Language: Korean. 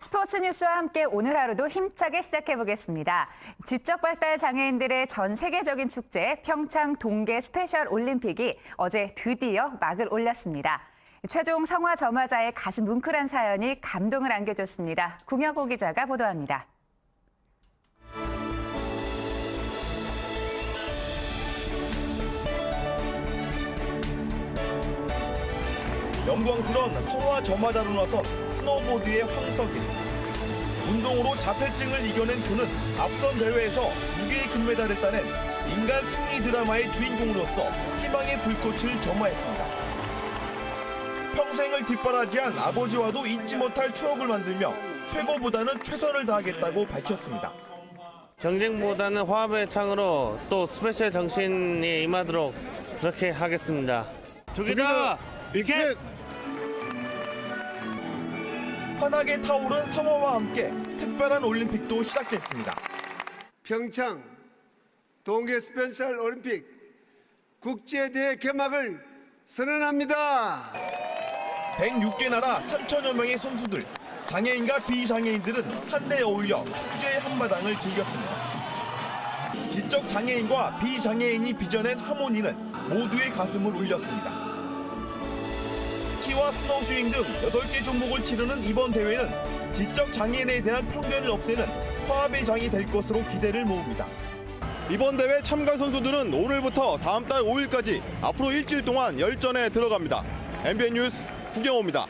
스포츠 뉴스와 함께 오늘 하루도 힘차게 시작해 보겠습니다. 지적 발달 장애인들의 전 세계적인 축제 평창 동계 스페셜 올림픽이 어제 드디어 막을 올렸습니다. 최종 성화 점화자의 가슴 뭉클한 사연이 감동을 안겨줬습니다. 궁여고 기자가 보도합니다. 영광스러운 성화 점화자로 나선 스노보드의 황석일. 운동으로 자폐증을 이겨낸 그는 앞선 대회에서 2개의 금메달을 따낸 인간 승리 드라마의 주인공으로서 희망의 불꽃을 점화했습니다. 평생을 뒷바라지한 아버지와도 잊지 못할 추억을 만들며 최고보다는 최선을 다하겠다고 밝혔습니다. 경쟁보다는 화합의 창으로 또 스페셜 정신이 임하도록 그렇게 하겠습니다. 두기다 빅켓! 환하게 타오른 성화와 함께 특별한 올림픽도 시작됐습니다. 평창 동계 스페셜 올림픽 국제대회 개막을 선언합니다. 106개 나라 3천여 명의 선수들, 장애인과 비장애인들은 한데 어울려 축제의 한마당을 즐겼습니다. 지적 장애인과 비장애인이 빚어낸 하모니는 모두의 가슴을 울렸습니다. 스키와 스노우슈잉 등 8개 종목을 치르는 이번 대회는 지적 장애인에 대한 편견을 없애는 화합의 장이 될 것으로 기대를 모읍니다. 이번 대회 참가 선수들은 오늘부터 다음 달 5일까지 앞으로 일주일 동안 열전에 들어갑니다. MBN 뉴스 구경호입니다.